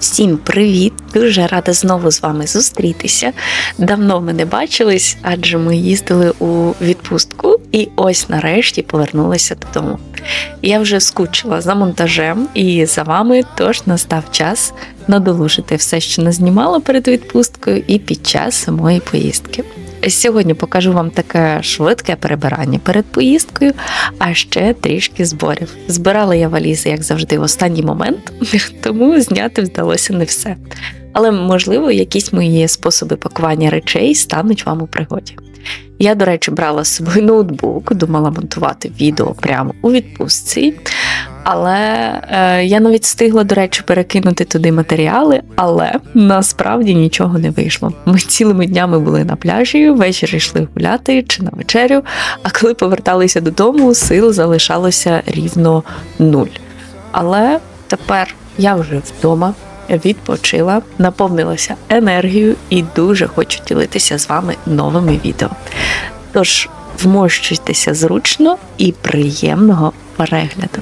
Всім привіт! Дуже рада знову з вами зустрітися. Давно ми не бачились, адже ми їздили у відпустку і ось нарешті повернулися додому. Я вже скучила за монтажем і за вами, тож настав час надолужити все, що не знімала перед відпусткою і під час самої поїздки. Сьогодні покажу вам таке швидке перебирання перед поїздкою, а ще трішки зборів. Збирала я валізи, як завжди, в останній момент, тому зняти вдалося не все. Але, можливо, якісь мої способи пакування речей стануть вам у пригоді. Я, до речі, брала з собою ноутбук, думала монтувати відео прямо у відпустці. Але е, я навіть встигла, до речі, перекинути туди матеріали, але насправді нічого не вийшло. Ми цілими днями були на пляжі, ввечері йшли гуляти чи на вечерю. А коли поверталися додому, сил залишалося рівно нуль. Але тепер я вже вдома. Відпочила, наповнилася енергією і дуже хочу ділитися з вами новими відео. Тож вмощуйтеся зручно і приємного перегляду.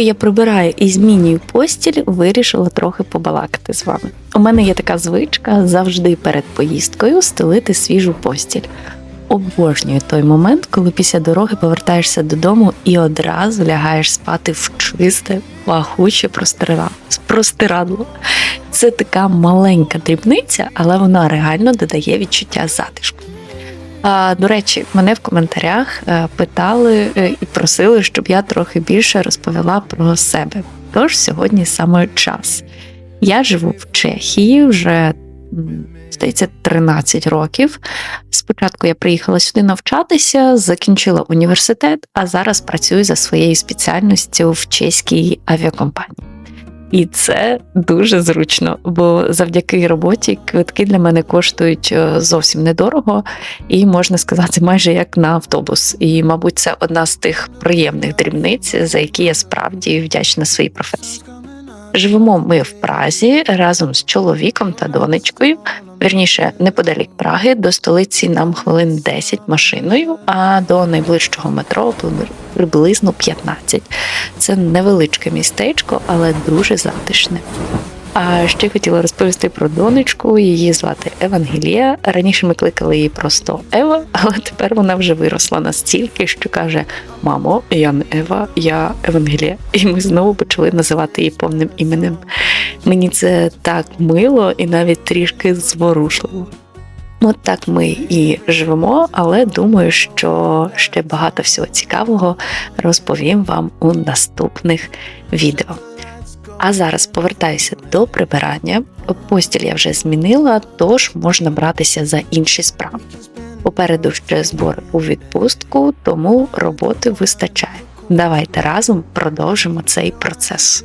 Поки я прибираю і змінюю постіль, вирішила трохи побалакати з вами. У мене є така звичка завжди перед поїздкою стелити свіжу постіль. Обожнюю той момент, коли після дороги повертаєшся додому і одразу лягаєш спати в чисте, пахуче простирадло. Це така маленька дрібниця, але вона реально додає відчуття затишку. До речі, мене в коментарях е, питали е, і просили, щоб я трохи більше розповіла про себе. Тож сьогодні саме час. Я живу в Чехії вже здається 13 років. Спочатку я приїхала сюди навчатися, закінчила університет, а зараз працюю за своєю спеціальністю в чеській авіакомпанії. І це дуже зручно, бо завдяки роботі квитки для мене коштують е, зовсім недорого, і можна сказати, майже як на автобус. І, мабуть, це одна з тих приємних дрібниць, за які я справді вдячна своїй професії. Живемо ми в Празі разом з чоловіком та донечкою. Вірніше, неподалік Праги, до столиці нам хвилин 10 машиною, а до найближчого метро приблизно 15. Це невеличке містечко, але дуже затишне. А ще хотіла розповісти про донечку. Її звати Евангелія. Раніше ми кликали її просто Ева, але тепер вона вже виросла настільки, що каже: Мамо, я не Ева, я Евангелія. І ми знову почали називати її повним іменем. Мені це так мило і навіть трішки зворушливо. От так ми і живемо, але думаю, що ще багато всього цікавого розповім вам у наступних відео. А зараз повертаюся до прибирання. Постіль я вже змінила, тож можна братися за інші справи. Попереду ще збори у відпустку, тому роботи вистачає. Давайте разом продовжимо цей процес.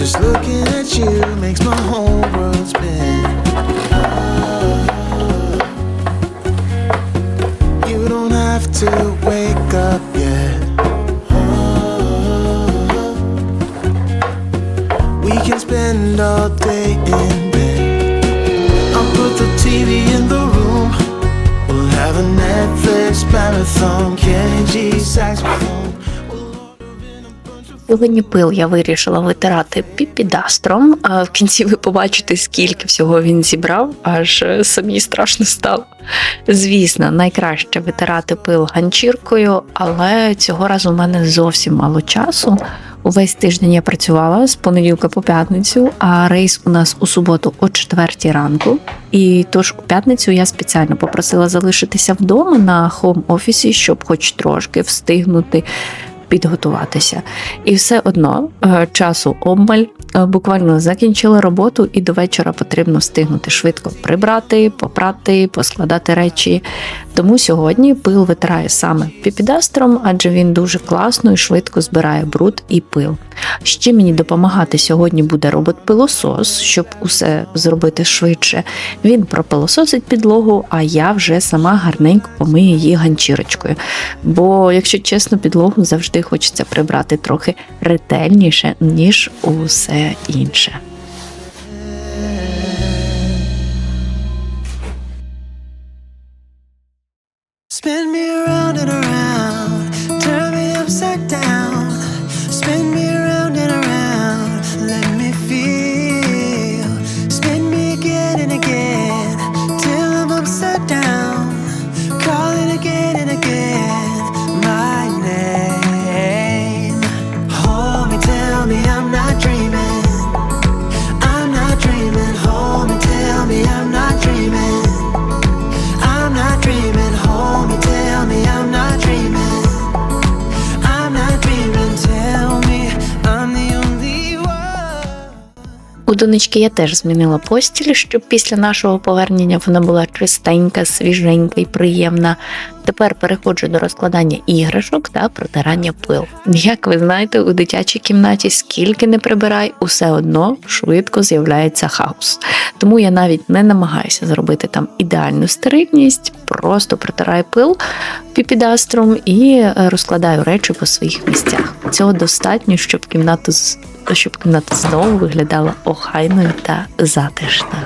Just looking at you makes my whole world spin. Have to wake up yet. We can spend all day in bed. I'll put the TV in the room. We'll have a Netflix marathon, пил я вирішила витирати піпідастром, а в кінці ви побачите, скільки всього він зібрав, аж е, самі страшно стало. Звісно, найкраще витирати пил ганчіркою, але цього разу в мене зовсім мало часу. Увесь тиждень я працювала з понеділка по п'ятницю, а рейс у нас у суботу о 4 ранку. І тож у п'ятницю я спеціально попросила залишитися вдома на хом офісі, щоб хоч трошки встигнути підготуватися. І все одно е, часу обмаль е, буквально закінчила роботу, і до вечора потрібно встигнути швидко прибрати, попрати, поскладати речі. Тому сьогодні пил витирає саме піпідастром, адже він дуже класно і швидко збирає бруд і пил. Ще мені допомагати сьогодні буде робот-пилосос, щоб усе зробити швидше. Він пропилососить підлогу, а я вже сама гарненько помию її ганчірочкою. Бо, якщо чесно, підлогу завжди хочеться прибрати трохи ретельніше, ніж усе інше. Spend me донечки я теж змінила постіль, щоб після нашого повернення вона була чистенька, свіженька і приємна. Тепер переходжу до розкладання іграшок та протирання пил. Як ви знаєте, у дитячій кімнаті скільки не прибирай, усе одно швидко з'являється хаос. Тому я навіть не намагаюся зробити там ідеальну стерильність, просто протираю пил піпідастром і е, розкладаю речі по своїх місцях. Цього достатньо, щоб кімнату з- щоб кімната знову виглядала охайною та затишною.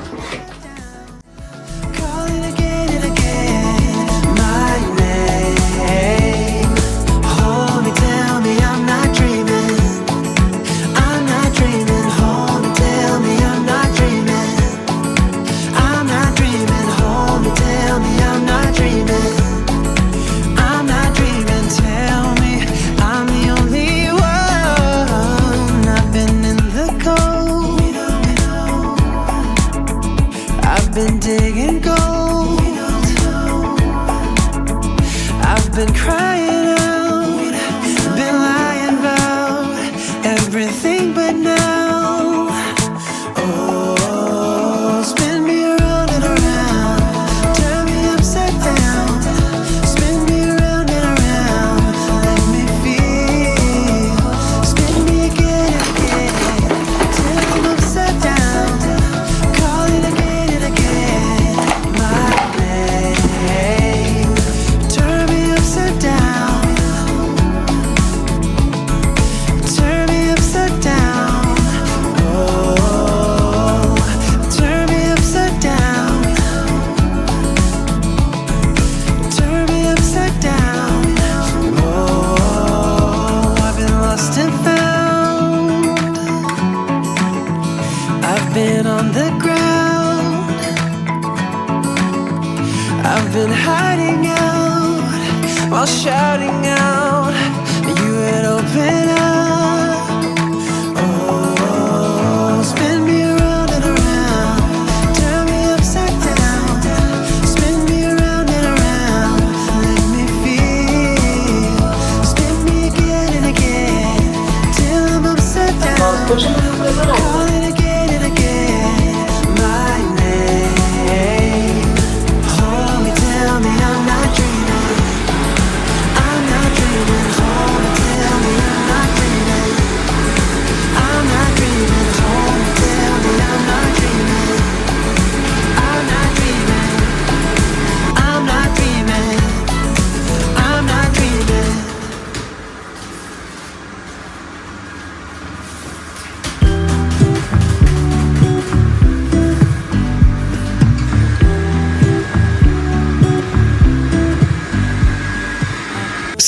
I've been crying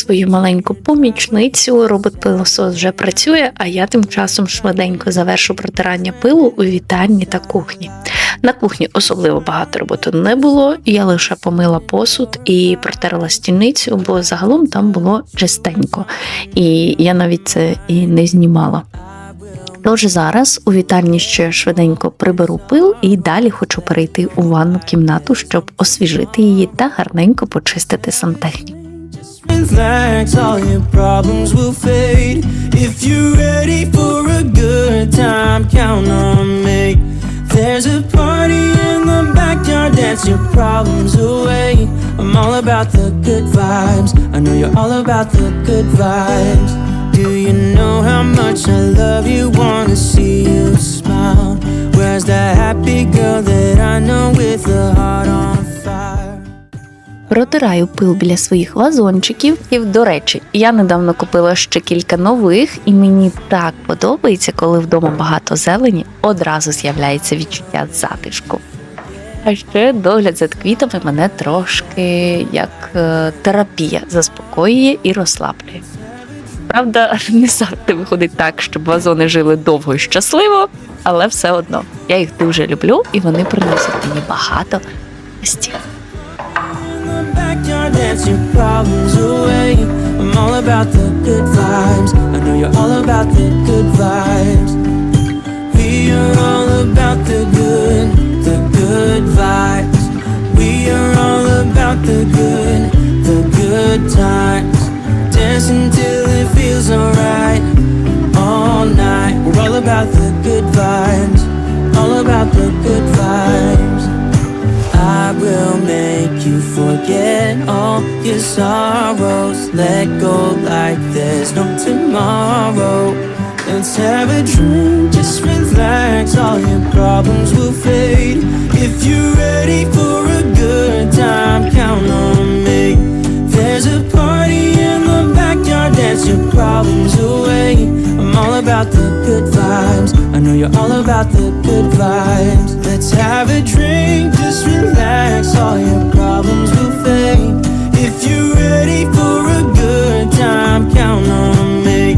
свою маленьку помічницю. Робот-пилосос вже працює, а я тим часом швиденько завершу протирання пилу у вітальні та кухні. На кухні особливо багато роботи не було. Я лише помила посуд і протерла стільницю, бо загалом там було чистенько, і я навіть це і не знімала. Тож зараз у вітальні ще швиденько приберу пил і далі хочу перейти у ванну кімнату, щоб освіжити її та гарненько почистити сантехніку. Relax, all your problems will fade. If you're ready for a good time, count on me. There's a party in the backyard, dance your problems away. I'm all about the good vibes. I know you're all about the good vibes. Do you know how much I love you? Wanna see you smile. Where's that happy girl that I know with a heart on fire? Протираю пил біля своїх вазончиків. І, до речі, я недавно купила ще кілька нових, і мені так подобається, коли вдома багато зелені, одразу з'являється відчуття затишку. А ще догляд за квітами мене трошки як е, терапія заспокоює і розслаблює. Правда, не завжди виходить так, щоб вазони жили довго і щасливо, але все одно я їх дуже люблю і вони приносять мені багато гостів. Dance your problems away. I'm all about the good vibes. I know you're all about the good vibes. We are all about the good, the good vibes. We are all about the good, the good times. Dance until it feels alright. All night, we're all about the good vibes. All about the good vibes. Will make you forget all your sorrows. Let go like there's no tomorrow. Let's have a drink, just relax. All your problems will fade. If you're ready problems away. I'm all about the good vibes. I know you're all about the good vibes. Let's have a drink, just relax. All your problems will fade. If you're ready for a good time, count on me.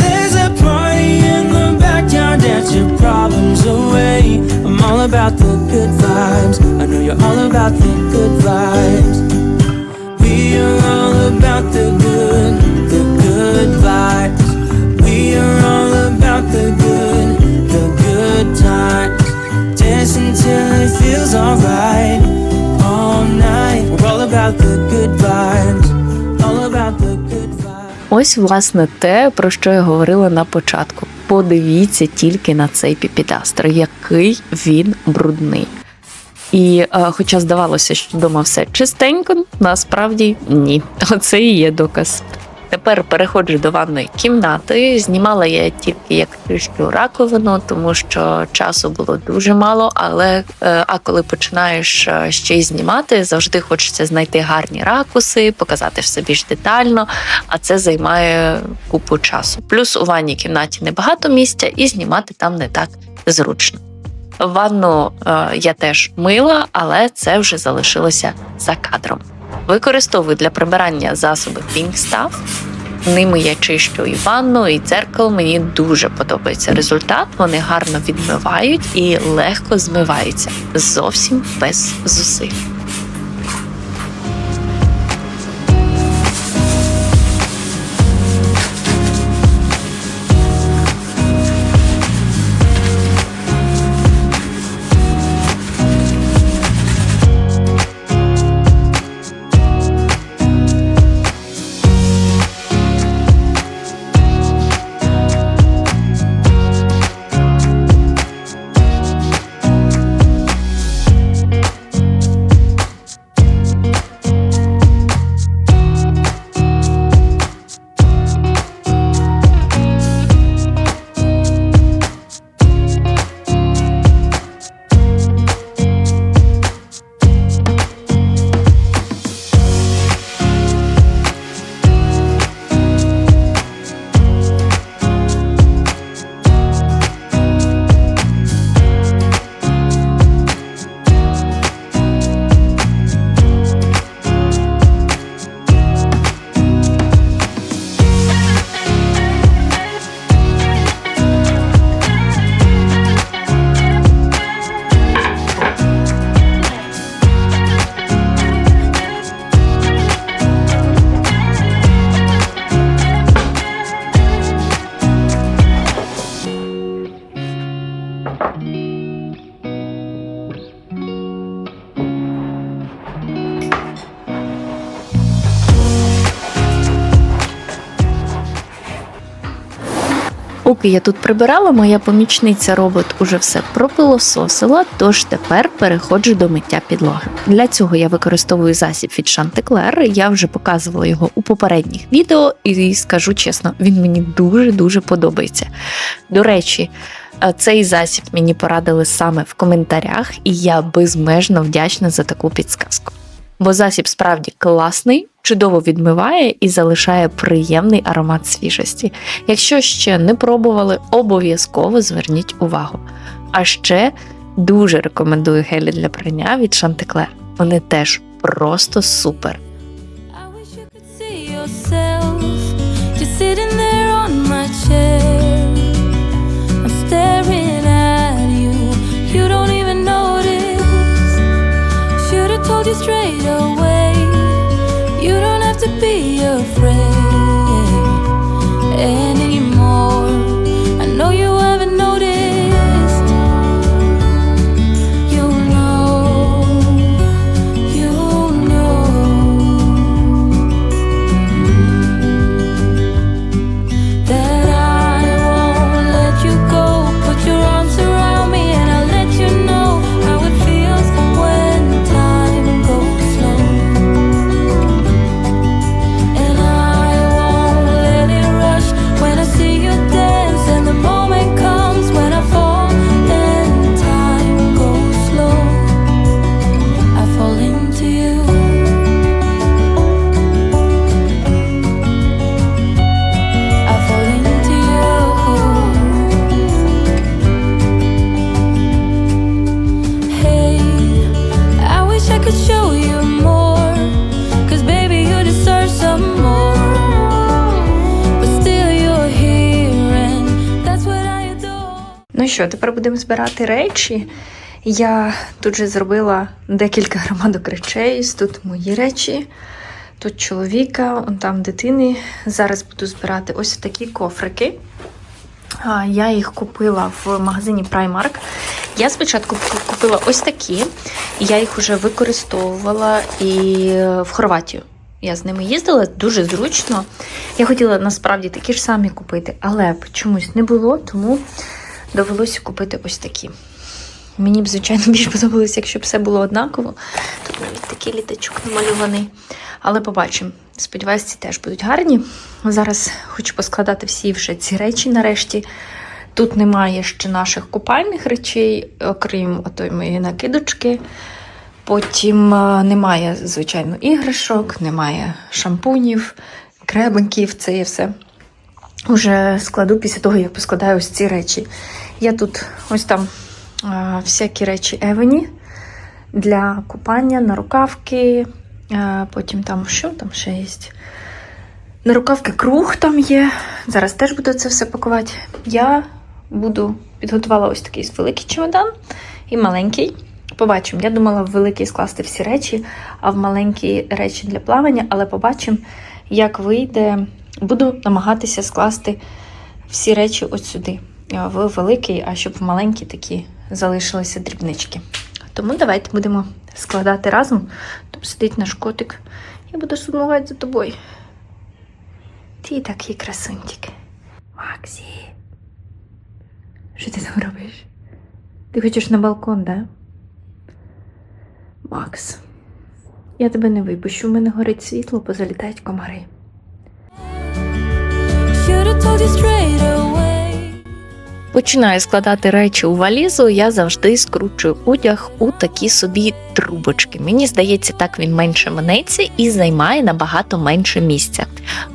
There's a party in the backyard, dance your problems away. I'm all about the good vibes. I know you're all about the good vibes. We are all Ось, власне, те, про що я говорила на початку. Подивіться тільки на цей піпідастр, який він брудний. І е, хоча здавалося, що вдома все чистенько, насправді ні. Оце і є доказ. Тепер переходжу до ванної кімнати. Знімала я тільки як чищу раковину, тому що часу було дуже мало. Але е, а коли починаєш е, ще й знімати, завжди хочеться знайти гарні ракуси, показати все більш детально, а це займає купу часу. Плюс у ванній кімнаті небагато місця, і знімати там не так зручно. Ванну е, я теж мила, але це вже залишилося за кадром. Використовую для прибирання засоби Pink Stuff. Ними я чищу і ванну, і дзеркало. Мені дуже подобається результат. Вони гарно відмивають і легко змиваються зовсім без зусиль. Поки я тут прибирала, моя помічниця робот уже все пропилососила, тож тепер переходжу до миття підлоги. Для цього я використовую засіб від Chanticleer, Я вже показувала його у попередніх відео, і скажу чесно, він мені дуже дуже подобається. До речі, цей засіб мені порадили саме в коментарях, і я безмежно вдячна за таку підсказку. Бо засіб справді класний, чудово відмиває і залишає приємний аромат свіжості. Якщо ще не пробували, обов'язково зверніть увагу. А ще дуже рекомендую гелі для прання від Chanticleer. Вони теж просто супер. Sitting there on my chair. You straight away. You don't have to be afraid що, тепер будемо збирати речі. Я тут же зробила декілька громадок речей. Тут мої речі, тут чоловіка, он там дитини. Зараз буду збирати ось такі кофрики. Я їх купила в магазині Primark. Я спочатку купила ось такі, я їх вже використовувала і в Хорватію. Я з ними їздила дуже зручно. Я хотіла насправді такі ж самі купити, але чомусь не було, тому довелося купити ось такі. Мені б, звичайно, більш подобалося, якщо б все було однаково. Тут навіть такий літачок намальований. Але побачимо. Сподіваюсь, ці теж будуть гарні. Зараз хочу поскладати всі вже ці речі нарешті. Тут немає ще наших купальних речей, окрім отої моєї накидочки. Потім е, немає, звичайно, іграшок, немає шампунів, кребеньків, це є все. Уже складу після того, як поскладаю ось ці речі. Я тут ось там всякі речі Евені для купання, на рукавки. Потім там що там ще є? На рукавки круг там є. Зараз теж буду це все пакувати. Я буду підготувала ось такий великий чемодан і маленький. Побачимо. Я думала в великий скласти всі речі, а в маленькі речі для плавання, але побачимо, як вийде. Буду намагатися скласти всі речі от сюди, е, в великий, а щоб в маленькі такі залишилися дрібнички. Тому давайте будемо складати разом. Тут сидить наш котик. Я буду сумувати за тобою. Ти такий красунчик. Максі. Що ти там робиш? Ти хочеш на балкон, да? Макс. Я тебе не випущу, в мене горить світло, позалітають комари. Починаю складати речі у валізу, я завжди скручую одяг у такі собі трубочки. Мені здається, так він менше мнеться і займає набагато менше місця.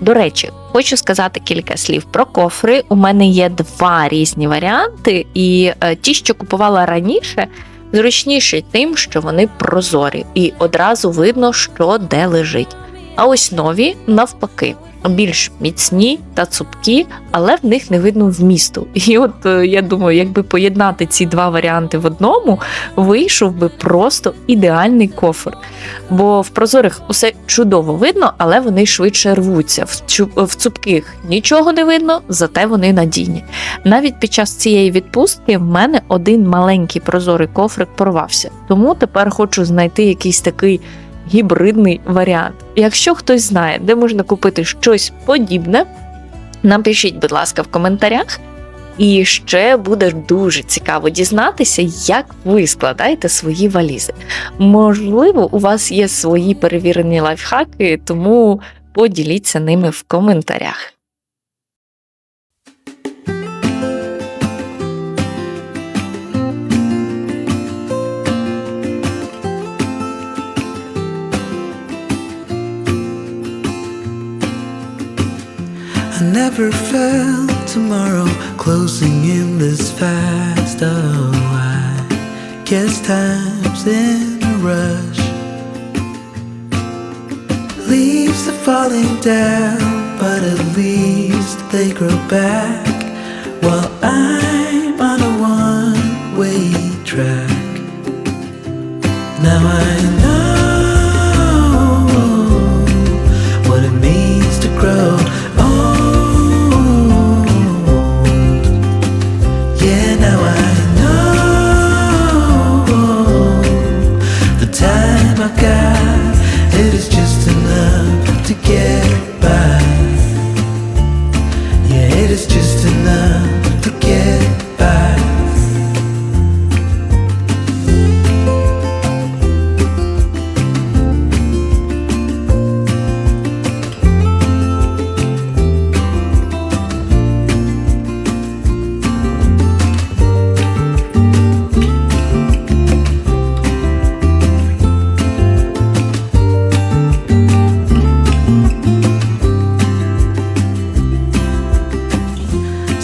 До речі, хочу сказати кілька слів про кофри. У мене є два різні варіанти, і е, ті, що купувала раніше, зручніші тим, що вони прозорі, і одразу видно, що де лежить. А ось нові навпаки. Більш міцні та цупкі, але в них не видно вмісту. І от е, я думаю, якби поєднати ці два варіанти в одному, вийшов би просто ідеальний кофр. Бо в прозорих усе чудово видно, але вони швидше рвуться. Чу- в цупких нічого не видно, зате вони надійні. Навіть під час цієї відпустки в мене один маленький прозорий кофрик порвався. Тому тепер хочу знайти якийсь такий гібридний варіант. Якщо хтось знає, де можна купити щось подібне, напишіть, будь ласка, в коментарях. І ще буде дуже цікаво дізнатися, як ви складаєте свої валізи. Можливо, у вас є свої перевірені лайфхаки, тому поділіться ними в коментарях. Never felt tomorrow closing in this fast. Oh, I guess time's in a rush. Leaves are falling down, but at least they grow back. While I'm on a one way track. Now I know what it means to grow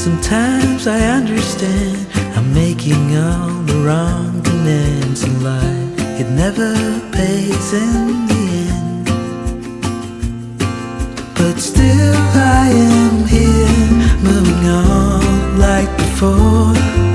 Sometimes I understand I'm making all the wrong demands in life. It never pays in the end. But still I am here, moving on like before.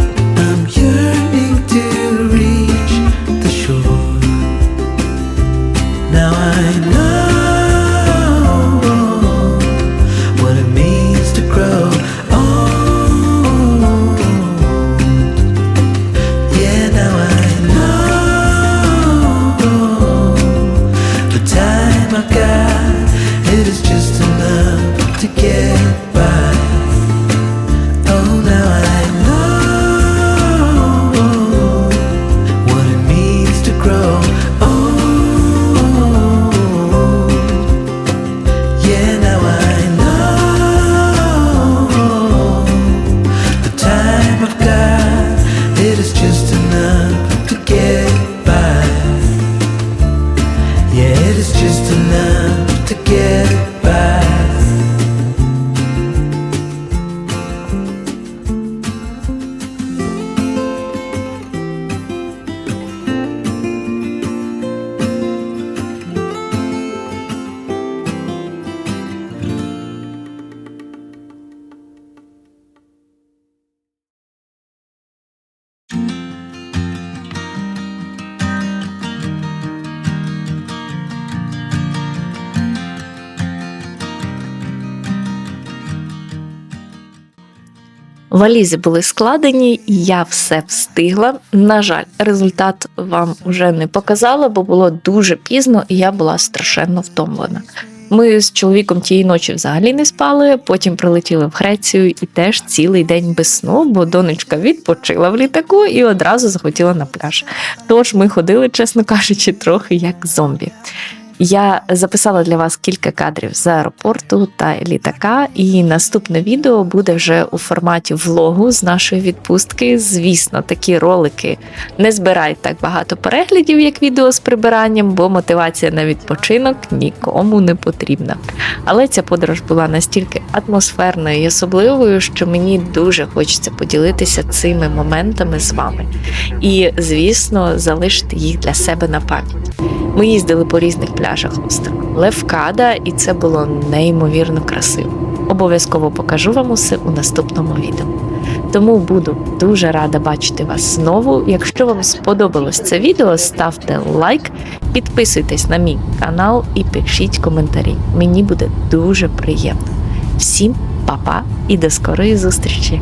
Валізи були складені, я все встигла. На жаль, результат вам уже не показала, бо було дуже пізно, і я була страшенно втомлена. Ми з чоловіком тієї ночі взагалі не спали, потім прилетіли в Грецію і теж цілий день без сну, бо донечка відпочила в літаку і одразу захотіла на пляж. Тож ми ходили, чесно кажучи, трохи як зомбі. Я записала для вас кілька кадрів з аеропорту та літака, і наступне відео буде вже у форматі влогу з нашої відпустки. Звісно, такі ролики не збирають так багато переглядів, як відео з прибиранням, бо мотивація на відпочинок нікому не потрібна. Але ця подорож була настільки атмосферною і особливою, що мені дуже хочеться поділитися цими моментами з вами. І, звісно, залишити їх для себе на пам'ять. Ми їздили по різних пляжах острова Левкада, і це було неймовірно красиво. Обов'язково покажу вам усе у наступному відео. Тому буду дуже рада бачити вас знову. Якщо вам сподобалось це відео, ставте лайк, підписуйтесь на мій канал і пишіть коментарі. Мені буде дуже приємно. Всім па-па і до скорої зустрічі!